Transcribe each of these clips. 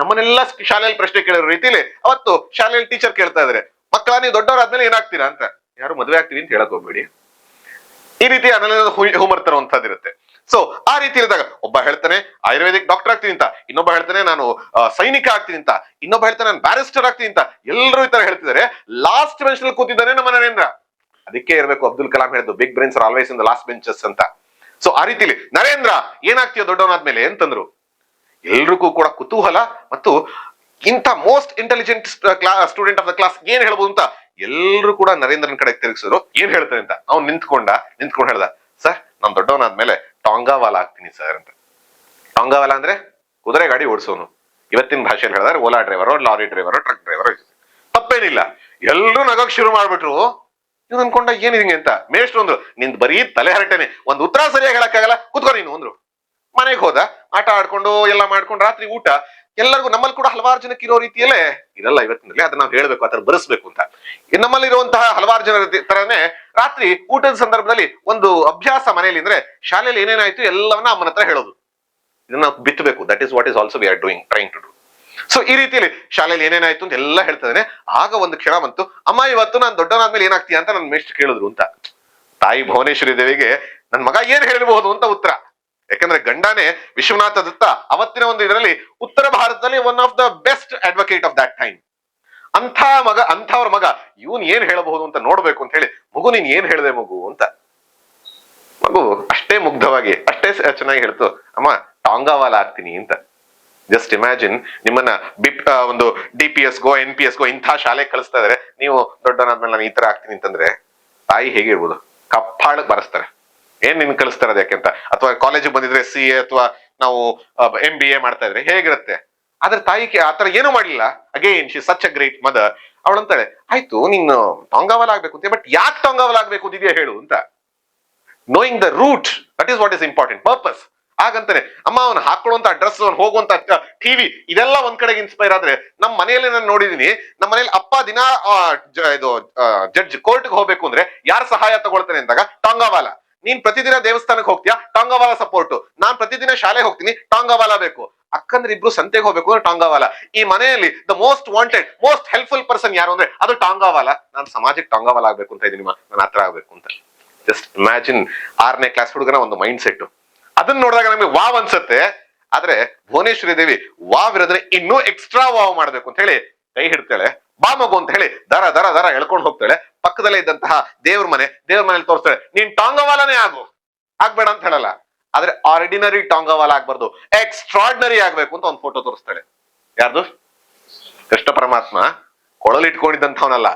ನಮ್ಮನ್ನೆಲ್ಲ ಶಾಲೆಯಲ್ಲಿ ಪ್ರಶ್ನೆ ಕೇಳಿರೋ ರೀತಿಲಿ ಅವತ್ತು ಶಾಲೆಯಲ್ಲಿ ಟೀಚರ್ ಕೇಳ್ತಾ ಇದ್ರೆ. ಮಕ್ಕಳ, ನೀವು ದೊಡ್ಡವರಾದ್ಮೇಲೆ ಏನಾಗ್ತೀರಾ ಅಂತ. ಯಾರು ಮದುವೆ ಆಗ್ತೀವಿ ಅಂತ ಹೇಳಕ್ ಹೋಗ್ಬೇಡಿ. ಈ ರೀತಿ ಅನಲಿಸ್ ಹೂಮರ್ ತರುವಂತದ್ದಿರುತ್ತೆ ಸೊ ಆ ರೀತಿ ಇರಿದಾಗ ಒಬ್ಬ ಹೇಳ್ತಾನೆ, ಆಯುರ್ವೇದಿಕ್ ಡಾಕ್ಟರ್ ಆಗ್ತೀನಿ ಅಂತ. ಇನ್ನೊಬ್ಬ ಹೇಳ್ತಾನೆ, ನಾನು ಸೈನಿಕ ಆಗ್ತೀನಿ ಅಂತ. ಇನ್ನೊಬ್ಬ ಹೇಳ್ತಾನೆ, ನಾನು ಬ್ಯಾರಿಸ್ಟರ್ ಆಗ್ತೀನಿ ಅಂತ. ಎಲ್ಲರೂ ಈ ತರ ಹೇಳ್ತಿದ್ದಾರೆ. ಲಾಸ್ಟ್ ಬೆಂಚ್ನಲ್ಲಿ ಕೂತಿದ್ದಾನೆ ನಮ್ಮ ನರೇಂದ್ರ. ಅದಕ್ಕೆ ಇರಬೇಕು ಅಬ್ದುಲ್ ಕಲಾಂ ಹೇಳಿದ್ದು big brains are always in the last benches ಅಂತ. ಸೊ ಆ ರೀತಿಲಿ, ನರೇಂದ್ರ, ಏನಾಗ್ತೀಯ ದೊಡ್ಡವನಾದ್ಮೇಲೆ? ಅಂತಂದ್ರು. ಎಲ್ರಿಗೂ ಕೂಡ ಕುತೂಹಲ ಮತ್ತು ಇಂಥ most intelligent student of the class ಏನ್ ಹೇಳ್ಬೋದು ಅಂತ ಎಲ್ಲರೂ ಕೂಡ ನರೇಂದ್ರನ್ ಕಡೆ ತಿರುಗಿಸಿದ್ರು. ಏನ್ ಹೇಳ್ತಾರೆ ಅಂತ? ಅವ್ನು ನಿಂತ್ಕೊಂಡ, ನಿಂತ್ಕೊಂಡು ಹೇಳ್ದ, ಸರ್, ನಾನ್ ದೊಡ್ಡವನಾದ್ಮೇಲೆ ಟಾಂಗಾವಾಲ ಆಗ್ತೀನಿ ಸರ್ ಅಂತ. ಟಾಂಗಾವಾಲ ಅಂದ್ರೆ ಕುದುರೆ ಗಾಡಿ ಓಡಿಸೋನು. ಇವತ್ತಿನ ಭಾಷೆಯಲ್ಲಿ ಹೇಳಿದ್ರೆ, Ola driver, lorry driver, truck driver ತಪ್ಪೇನಿಲ್ಲ. ಎಲ್ಲರೂ ನಗಕ್ ಶುರು ಮಾಡ್ಬಿಟ್ರು. ಇವ್ನು ಅನ್ಕೊಂಡ ಏನಿದೆ ಅಂತ. ಮೇಷ್ಟ್ರು ಅಂದ್ರು, ನಿಂದ್ ಬರೀ ತಲೆ ಹರಟೆನೆ. ಒಂದು ಉತ್ತರ ಸರಿಯಾಗಿ ಹೇಳಕ್ಕಾಗಲ್ಲ. ಕುತ್ಕೊ ನೀನು, ಅಂದ್ರು. ಮನೆಗೆ ಹೋದ, ಆಟ ಆಡ್ಕೊಂಡು ಎಲ್ಲ ಮಾಡ್ಕೊಂಡು ರಾತ್ರಿ ಊಟ, ಎಲ್ಲರಿಗೂ ನಮ್ಮಲ್ಲಿ ಕೂಡ ಹಲವಾರು ಜನಕ್ಕೆ ಇರೋ ರೀತಿಯಲ್ಲೇ ಇರಲ್ಲ ಇವತ್ತಿನಲ್ಲಿ, ಅದನ್ನ ನಾವು ಹೇಳ್ಬೇಕು ಆತರ ಬರೆಸ್ಬೇಕು ಅಂತ. ನಮ್ಮಲ್ಲಿ ನಮ್ಮಲ್ಲಿರುವಂತಹ ಹಲವಾರು ಜನರ ತರನೇ ರಾತ್ರಿ ಊಟದ ಸಂದರ್ಭದಲ್ಲಿ ಒಂದು ಅಭ್ಯಾಸ ಮನೆಯಲ್ಲಿ ಅಂದ್ರೆ ಶಾಲೆಯಲ್ಲಿ ಏನೇನಾಯ್ತು ಎಲ್ಲವನ್ನ ಅಮ್ಮನ ಹತ್ರ ಹೇಳೋದು. ಇದನ್ನ ಬಿತ್ತಬೇಕು that is what is also we are doing trying to do so ಈ ರೀತಿಯಲ್ಲಿ ಶಾಲೆಯಲ್ಲಿ ಏನೇನಾಯ್ತು ಅಂತ ಎಲ್ಲ ಹೇಳ್ತಿದ್ದಾನೆ ಆಗ ಒಂದು ಕ್ಷಣ ಬಂತು, ಅಮ್ಮ, ಇವತ್ತು ನಾನು ದೊಡ್ಡವನಾದ್ಮೇಲೆ ಏನಾಗ್ತೀಯ? ಅಂತ ನನ್ನ ಮೇಷ್ಟ್ರು ಕೇಳಿದ್ರು ಅಂತ. ತಾಯಿ ಭುವನೇಶ್ವರಿ ದೇವಿಗೆ, ನನ್ ಮಗ ಏನ್ ಹೇಳಬಹುದು? ಅಂತ ಉತ್ತರ. ಯಾಕಂದ್ರೆ ಗಂಡಾನೆ ವಿಶ್ವನಾಥ ದತ್ತ ಅವತ್ತಿನ ಒಂದು ಇದರಲ್ಲಿ ಉತ್ತರ ಭಾರತದಲ್ಲಿ one of the best advocate of that time ಅಂಥ ಮಗ, ಅಂಥವ್ರ ಮಗ, ಇವನ್ ಏನ್ ಹೇಳಬಹುದು ಅಂತ ನೋಡ್ಬೇಕು ಅಂತ ಹೇಳಿ, ಮಗು, ನೀನ್ ಏನ್ ಹೇಳಿದೆ ಮಗು? ಅಂತ. ಮಗು ಅಷ್ಟೇ ಮುಗ್ಧವಾಗಿ, ಅಷ್ಟೇ ಚೆನ್ನಾಗಿ ಹೇಳ್ತು, ಅಮ್ಮ, ಟಾಂಗಾವಾಲ ಆಗ್ತೀನಿ ಅಂತ. ಜಸ್ಟ್ ಇಮ್ಯಾಜಿನ್ ನಿಮ್ಮನ್ನ ಬಿಪ್ ಒಂದು D P S go N P S go ಇಂಥ ಶಾಲೆಗೆ ಕಳಿಸ್ತಾ ಇದ್ರೆ, ನೀವು ದೊಡ್ಡನಾದ್ಮೇಲೆ ನಾನು ಈ ತರ ಆಗ್ತೀನಿ ಅಂತಂದ್ರೆ ತಾಯಿ ಹೇಗಿರ್ಬೋದು ಕಪ್ಪಾಳಕ್ ಬರೆಸ್ತಾರೆ. ಏನ್ ನಿನ್ ಕಳಿಸ್ತಾರೆ ಅದಕ್ಕೆ ಅಂತ? ಅಥವಾ ಕಾಲೇಜಿಗೆ ಬಂದಿದ್ರೆ ಸಿ ಎ ಅಥವಾ ನಾವು ಎಂ ಬಿ ಎ ಮಾಡ್ತಾ ಇದ್ರೆ ಹೇಗಿರುತ್ತೆ? ಆದ್ರೆ ತಾಯಿಗೆ ಆತರ ಏನು ಮಾಡ್ಲಿಲ್ಲ. Again she such a great mother ಅಂತಾಳೆ, ಆಯ್ತು, ನೀನು ಟಾಂಗಾವಲ್ ಆಗ್ಬೇಕು ಅಂತ ಬಟ್ ಯಾಕೆ ಟಾಂಗಾವಲ್ ಆಗ್ಬೇಕು ಅಂತಿದ್ಯಾ ಹೇಳು ಅಂತ. Knowing the root that is what is important purpose ಹಾಗಂತಾನೆ ಅಮ್ಮ, ಅವನು ಹಾಕೊಳ್ಳುವಂತ ಡ್ರೆಸ್ ಅವ್ನು ಹೋಗುವಂತ ಟಿವಿ ಇದೆಲ್ಲ ಒಂದ್ ಕಡೆಗೆ ಇನ್ಸ್ಪೈರ್ ಆದ್ರೆ ನಮ್ಮ ಮನೆಯಲ್ಲಿ ನಾನು ನೋಡಿದೀನಿ ನಮ್ಮ ಮನೇಲಿ ಅಪ್ಪ ದಿನ ಇದು ಜಡ್ಜ್ ಕೋರ್ಟ್ಗೆ ಹೋಗ್ಬೇಕು ಅಂದ್ರೆ ಯಾರು ಸಹಾಯ ತಗೊಳ್ತಾನೆ ಅಂದಾಗ ಟಾಂಗಾವಾಲ ನೀನ್ ಪ್ರತಿದಿನ ದೇವಸ್ಥಾನಕ್ಕೆ ಹೋಗ್ತೀಯಾ? ಟಾಂಗಾವಾಲ ಸಪೋರ್ಟ್ ನಾನ್ ಪ್ರತಿದಿನ ಶಾಲೆಗೆ ಹೋಗ್ತೀನಿ, ಟಾಂಗಾವಾಲ ಬೇಕು. ಅಕ್ಕಂದ್ರೆ ಇಬ್ರು ಸಂತೆಗೆ ಹೋಗ್ಬೇಕು ಅಂದ್ರೆ ಟಾಂಗಾವಾಲ. ಈ ಮನೆಯಲ್ಲಿ the most wanted most helpful person ಯಾರು ಅಂದ್ರೆ ಅದು ಟಾಂಗಾವಾಲ. ನಾನು ಸಮಾಜಕ್ಕೆ ಟಾಂಗಾವಾಲ ಆಗ್ಬೇಕು ಅಂತ ಇದೀನಿ ನಾನು ಹತ್ರ ಆಗ್ಬೇಕು ಅಂತ. ಜಸ್ಟ್ ಇಮ್ಯಾಜಿನ್ ಆರನೇ ಕ್ಲಾಸ್ ಹುಡುಗನ ಒಂದು ಮೈಂಡ್ ಸೆಟ್ ಅದನ್ನ ನೋಡಿದಾಗ ನಮಗೆ ವಾವ್ ಅನ್ಸುತ್ತೆ. ಆದ್ರೆ ಭುವನೇಶ್ವರಿ ದೇವಿ ವಾವ್ ಇರೋದ್ರೆ ಇನ್ನೂ ಎಕ್ಸ್ಟ್ರಾ ವಾವ್ ಮಾಡ್ಬೇಕು ಅಂತ ಹೇಳಿ ಕೈ ಹಿಡ್ತಾಳೆ. ಬಾ ಮಗು ಅಂತ ಹೇಳಿ ದರ ದರ ದರ ಎಳ್ಕೊಂಡು ಹೋಗ್ತಾಳೆ. ಪಕ್ಕದಲ್ಲೇ ಇದ್ದಂತಹ ದೇವ್ರ ಮನೆ, ದೇವ್ರ ಮನೇಲಿ ತೋರಿಸ್ತಾಳೆ, ನೀನ್ ಟಾಂಗವಾಲನೇ ಆಗು. ಆಗ್ಬೇಡ ಅಂತ ಹೇಳಲ್ಲ. ಆದ್ರೆ ಆರ್ಡಿನರಿ ಟಾಂಗವಾಲ ಆಗ್ಬಾರ್ದು. ಎಕ್ಸ್ಟ್ರಾರ್ಡಿನರಿ ಆಗ್ಬೇಕು ಅಂತ ಒಂದು ಫೋಟೋ ತೋರಿಸ್ತಾಳೆ. ಯಾರ್ದು? ಕೃಷ್ಣ ಪರಮಾತ್ಮ. ಕೊಳಲಿಟ್ಕೊಂಡಿದ್ದಂಥವನಲ್ಲ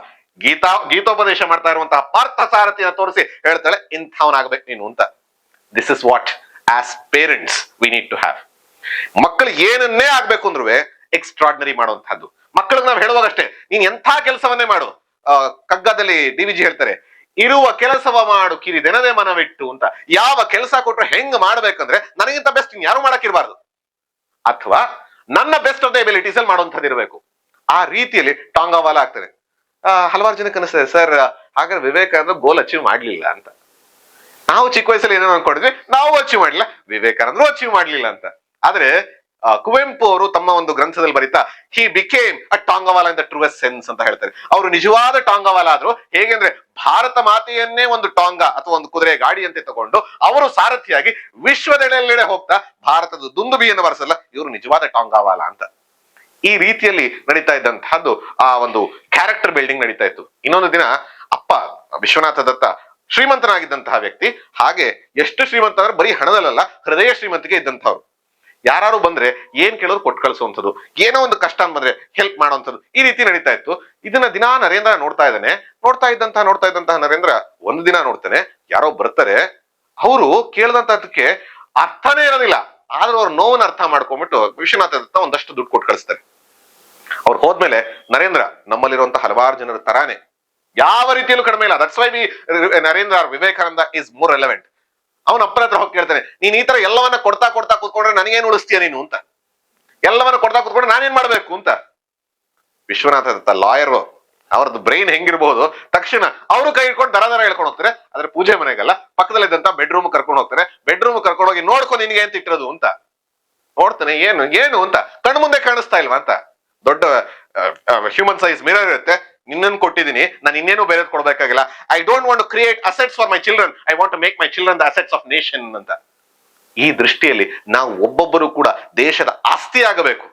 ಗೀತಾ, ಗೀತೋಪದೇಶ ಮಾಡ್ತಾ ಇರುವಂತಹ ಪಾರ್ಥ ಸಾರಥಿನ ತೋರಿಸಿ ಹೇಳ್ತಾಳೆ, ಇಂಥವನಾಗ್ಬೇಕು ನೀನು ಅಂತ. This is what as parents we need to have ಮಕ್ಕಳು ಏನನ್ನೇ ಆಗ್ಬೇಕು ಅಂದ್ರೂ ಎಕ್ಸ್ಟ್ರಾರ್ಡಿನರಿ ಮಾಡುವಂತಹದ್ದು ಮಕ್ಕಳಿಗೆ ನಾವು ಹೇಳುವಾಗಷ್ಟೇ ನೀನ್ ಎಂಥ ಕೆಲಸವನ್ನೇ ಮಾಡು. ಕಗ್ಗದಲ್ಲಿ ಡಿ ವಿಜಿ ಹೇಳ್ತಾರೆ ಇರುವ ಕೆಲಸವ ಮಾಡು ಕಿರಿದೆನದೆ ಮನವಿಟ್ಟು ಅಂತ. ಯಾವ ಕೆಲಸ ಕೊಟ್ರೆ ಹೆಂಗ್ ಮಾಡ್ಬೇಕಂದ್ರೆ ನನಗಿಂತ ಬೆಸ್ಟ್ ಯಾರು ಮಾಡಕ್ಕಿರ್ಬಾರ್ದು. ಅಥವಾ ನನ್ನ ಬೆಸ್ಟ್ ಆಫ್ ದ ಎಬಿಲಿಟೀಸ್ ಅಲ್ಲಿ ಮಾಡುವಂಥದ್ದು ಇರಬೇಕು. ಆ ರೀತಿಯಲ್ಲಿ ಟಾಂಗಾವಾಲ ಆಗ್ತದೆ. ಆ, ಹಲವಾರು ಜನಕ್ಕೆ ಅನಿಸ್ತದೆ ಸರ್ ಹಾಗಾದ್ರೆ ವಿವೇಕಾನಂದ ಗೋಲ್ ಅಚೀವ್ ಮಾಡ್ಲಿಲ್ಲ ಅಂತ. ನಾವು ಚಿಕ್ಕ ವಯಸ್ಸಲ್ಲಿ ಏನೋ ಅನ್ಕೊಂಡಿದ್ವಿ ನಾವು ಅಚೀವ್ ಮಾಡ್ಲಿಲ್ಲ. ವಿವೇಕಾನಂದರು ಅಚೀವ್ ಮಾಡ್ಲಿಲ್ಲ ಅಂತ. ಆದ್ರೆ ಕುವೆಂಪು ಅವರು ತಮ್ಮ ಒಂದು ಗ್ರಂಥದಲ್ಲಿ ಬರೀತಾ he became a tangawala in the truest sense ಅಂತ ಹೇಳ್ತಾರೆ. ಅವರು ನಿಜವಾದ ಟಾಂಗವಾಲ ಆದ್ರು ಹೇಗೆಂದ್ರೆ ಭಾರತ ಮಾತೆಯನ್ನೇ ಒಂದು ಟಾಂಗ ಅಥವಾ ಒಂದು ಕುದುರೆ ಅಂತ ತಗೊಂಡು ಅವರು ಸಾರಥಿಯಾಗಿ ವಿಶ್ವದೆಡೆಲ್ಲೆಡೆ ಹೋಗ್ತಾ ಭಾರತದ ದುಂದುಬಿಯನ್ನು ಬರೆಸಲ್ಲ, ಇವರು ನಿಜವಾದ ಟಾಂಗಾವಾಲ ಅಂತ. ಈ ರೀತಿಯಲ್ಲಿ ನಡೀತಾ ಇದ್ದಂತಹದ್ದು ಆ ಒಂದು ಕ್ಯಾರೆಕ್ಟರ್ ಬಿಲ್ಡಿಂಗ್ ನಡೀತಾ ಇತ್ತು. ಇನ್ನೊಂದು ದಿನ ಅಪ್ಪ ವಿಶ್ವನಾಥ ದತ್ತ ಶ್ರೀಮಂತನಾಗಿದ್ದಂತಹ ವ್ಯಕ್ತಿ, ಹಾಗೆ ಎಷ್ಟು ಶ್ರೀಮಂತ ಅಂದ್ರೆ ಬರೀ ಹಣದಲ್ಲ ಹೃದಯ ಶ್ರೀಮಂತಿಗೆ ಇದ್ದಂಥವ್ರು ಯಾರು ಬಂದ್ರೆ ಏನ್ ಕೇಳೋರು ಕೊಟ್ಟು ಕಳಿಸುವಂಥದ್ದು. ಏನೋ ಒಂದು ಕಷ್ಟ ಅಂತ ಬಂದ್ರೆ ಹೆಲ್ಪ್ ಮಾಡುವಂಥದ್ದು. ಈ ರೀತಿ ನಡೀತಾ ಇತ್ತು. ಇದನ್ನ ದಿನಾ ನರೇಂದ್ರ ನೋಡ್ತಾ ಇದ್ದಾನೆ. ನೋಡ್ತಾ ಇದ್ದಂತಹ ನೋಡ್ತಾ ಇದ್ದಂತಹ ನರೇಂದ್ರ ಒಂದು ದಿನ ನೋಡ್ತಾನೆ. ಯಾರೋ ಬರ್ತಾರೆ. ಅವರು ಕೇಳಿದಂತಹದಕ್ಕೆ ಅರ್ಥನೇ ಇರೋದಿಲ್ಲ. ಆದ್ರೂ ಅವ್ರ ನೋವನ್ನ ಅರ್ಥ ಮಾಡ್ಕೊಂಡ್ಬಿಟ್ಟು ವಿಶ್ವನಾಥ ದತ್ತ ಒಂದಷ್ಟು ದುಡ್ಡು ಕೊಟ್ಟು ಕಳಿಸ್ತಾರೆ. ಅವ್ರು ಹೋದ್ಮೇಲೆ, ನರೇಂದ್ರ, ನಮ್ಮಲ್ಲಿರುವಂತಹ ಹಲವಾರು ಜನರ ತರಾನೇ. ಯಾವ ರೀತಿಯಲ್ಲೂ ಕಡಿಮೆ ಇಲ್ಲ. That's why we Narendra Vivekananda is more relevant ಅವನ ಅಪ್ಪನ ಹತ್ರ ಹೋಗಿ ಕೇಳ್ತಾನೆ. ನೀನ್ ಈ ತರ ಎಲ್ಲವನ್ನ ಕೊಡ್ತಾ ಕೊಡ್ತಾ ಕೂತ್ಕೊಂಡ್ರೆ ನನಗೇನು ಉಳಿಸ್ತೀಯ ನೀನು ಅಂತ? ಎಲ್ಲವನ್ನ ಕೊಡ್ತಾ ಕೂತ್ಕೊಂಡ್ರೆ ನಾನೇನ್ ಮಾಡ್ಬೇಕು ಅಂತ? ವಿಶ್ವನಾಥ ದತ್ತ ಲಾಯರ್ ಅವ್ರದ್ದು ಬ್ರೈನ್ ಹೆಂಗಿರ್ಬಹುದು ತಕ್ಷಣ ಅವರು ಕೈ ಇಟ್ಕೊಂಡು ದರ ದರ ಹೇಳ್ಕೊಂಡು ಹೋಗ್ತಾರೆ. ಆದ್ರೆ ಪೂಜೆ ಮನೆಗಲ್ಲ, ಪಕ್ಕದಲ್ಲಿದ್ದಂತ ಬೆಡ್ರೂಮ್ ಕರ್ಕೊಂಡು ಹೋಗ್ತಾರೆ. ಬೆಡ್ರೂಮ್ ಕರ್ಕೊಂಡು ಹೋಗಿ ನೋಡ್ಕೊ ನಿನ್ಗೆ ಅಂತ ಇಟ್ಟಿರೋದು ಅಂತ. ನೋಡ್ತಾನೆ, ಏನು ಏನು ಅಂತ. ಕಣ್ಮುಂದೆ ಕಾಣಿಸ್ತಾ ಇಲ್ವಾ ಅಂತ. ದೊಡ್ಡ ಹ್ಯೂಮನ್ ಸೈಜ್ ಮಿರರ್ ಇರುತ್ತೆ. ನಿನ್ನನ್ನು ಕೊಟ್ಟಿದ್ದೀನಿ. ನಾನು ಇನ್ನೇನು ಬೇರೆ ಕೊಡ್ಬೇಕಾಗಿಲ್ಲ. I don't want create assets for my children I want to make my children the assets of nation ಅಂತ. ಈ ದೃಷ್ಟಿಯಲ್ಲಿ ನಾವು ಒಬ್ಬೊಬ್ಬರು ಕೂಡ ದೇಶದ ಆಸ್ತಿ ಆಗಬೇಕು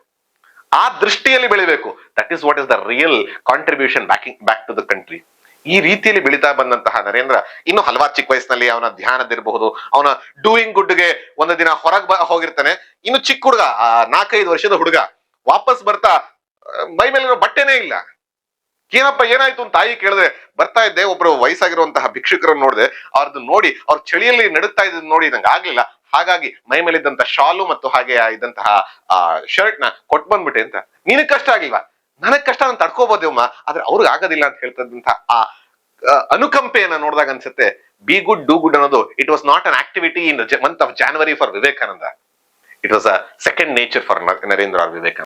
ಆ ದೃಷ್ಟಿಯಲ್ಲಿ ಬೆಳಿಬೇಕು. That is what is the real contribution backing back to the country ಈ ರೀತಿಯಲ್ಲಿ ಬೆಳೀತಾ ಬಂದಂತಹ ನರೇಂದ್ರ, ಇನ್ನು ಹಲವಾರು ಚಿಕ್ಕ ವಯಸ್ಸಿನಲ್ಲಿ ಅವನ ಧ್ಯಾನದಿರಬಹುದು ಅವನ ಡೂಯಿಂಗ್ ಗುಡ್ಗೆ ಒಂದು ದಿನ ಹೊರಗೆ ಹೋಗಿರ್ತಾನೆ. ಇನ್ನು ಚಿಕ್ಕ ಹುಡುಗ, ಆ ನಾಲ್ಕೈದು ವರ್ಷದ ಹುಡುಗ ವಾಪಸ್ ಬರ್ತಾ, ಮೈ ಮೇಲಿರೋ ಬಟ್ಟೆನೇ ಇಲ್ಲ. ಏನಪ್ಪ, ಏನಾಯ್ತು ಅಂತ ತಾಯಿ ಕೇಳಿದ್ರೆ, ಬರ್ತಾ ಇದ್ದೆ, ಒಬ್ರು ವಯಸ್ಸಾಗಿರುವಂತಹ ಭಿಕ್ಷುಕರನ್ನು ನೋಡಿದೆ ಅವ್ರದ್ದು ನೋಡಿ, ಅವ್ರ ಚಳಿಯಲ್ಲಿ ನಡುತ್ತಾ ಇದ್ದು ನೋಡಿ ನಂಗೆ ಆಗ್ಲಿಲ್ಲ. ಹಾಗಾಗಿ ಮೈ ಶಾಲು ಮತ್ತು ಹಾಗೆ ಇದ್ದಂತಹ, ಆ ಶರ್ಟ್ನ ಕೊಟ್ ಬಂದ್ಬಿಟ್ಟೆ ಅಂತ. ನಿನಗ್ ಕಷ್ಟ ಆಗಿಲ್ವಾ? ನನಗ್ ಕಷ್ಟ ನಾನು ಅಮ್ಮ ಆದ್ರೆ ಅವ್ರಿಗೆ ಆಗೋದಿಲ್ಲ ಅಂತ ಹೇಳ್ತದಂತ ಆ ಅನುಕಂಪೆಯನ್ನ ನೋಡಿದಾಗ ಅನ್ಸುತ್ತೆ ಬಿ ಗುಡ್ ಡೂ ಗುಡ್ ಅನ್ನೋದು it was not an activity in month of January for Vivekananda it was a second nature for Narendra Vivekananda